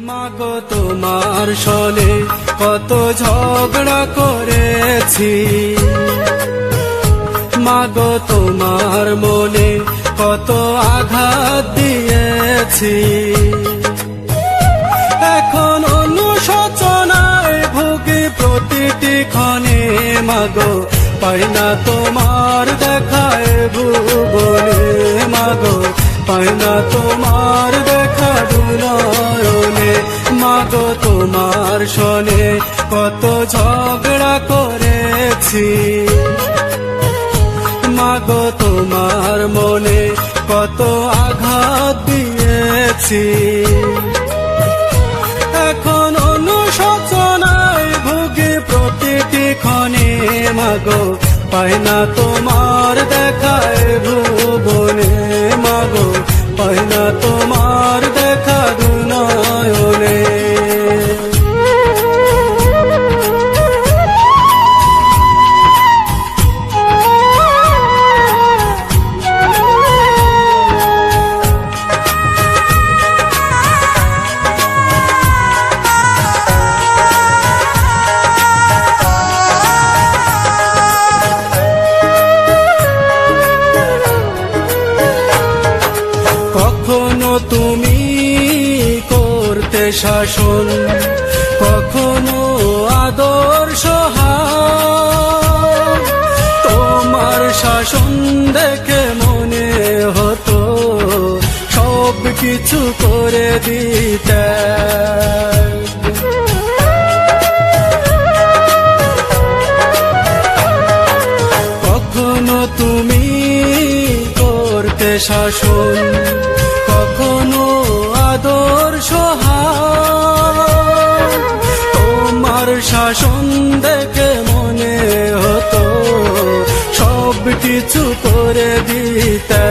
মাগো তোমার সনে কত ঝগড়া করেছি। মাগো তোমার মনে কত আঘাত দিয়েছি। এখন অনুশোচনায় ভুগি প্রতিটি ক্ষণে মাগো, পাই না তোমার দেখায় ভুবনে মাগো, পাই না তোমার মাগো তোমার শোনে, কত ঝগড়া করেছি। মাগো তোমার মনে কত আঘাত দিয়েছি। এখন অনুশোচনায় ভুগে প্রতিটি ক্ষণে মাগো, পাই না তোমার তুমি করতে শাসন, কখনো আদর্শ তোমার শাসন দেখে মনে হতো, সব কিছু করে দিতে। কখনো তুমি করতে শাসন শাসন দেখে মনে হতো সব কিছু করে দিতে।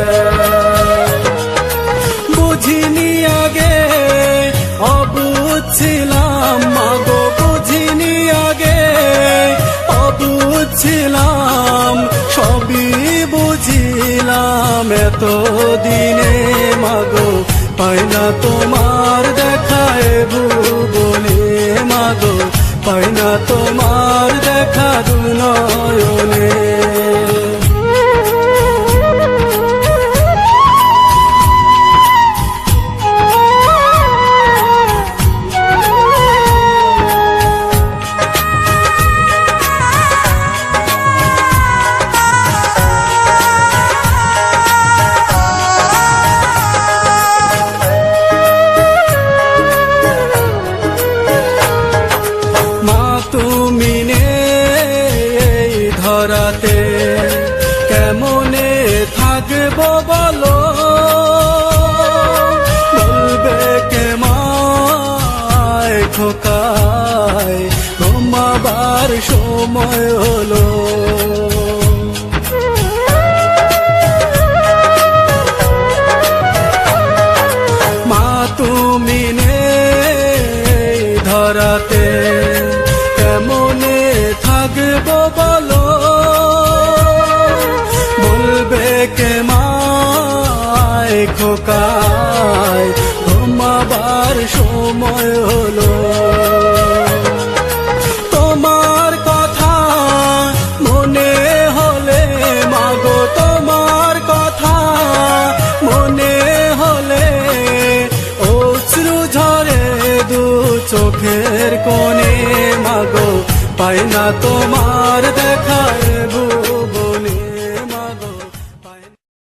বুঝিনি আগে অবুঝছিলাম মাগো বুঝিনি আগে অবুঝছিলাম সবই বুঝিলাম এত দিনে মাগো। পাই না তোমার দেখায় ভুবনে, মাগো। পাই না তোমার দেখা দুনয়নে মা থাকব বলো। বলবে কে মায় খোকায় ঘুমাবার সময় হলো। মা তুমি নেই ধরাতে। বলবে কে মায় খোকায় ঘুমাবার সময় হলো তোমার কথা মনে হলে মাগো, তোমার কথা মনে হলে অশ্রু ঝরে দু চোখের কোণে মাগো, পাই না তোমার দেখায়।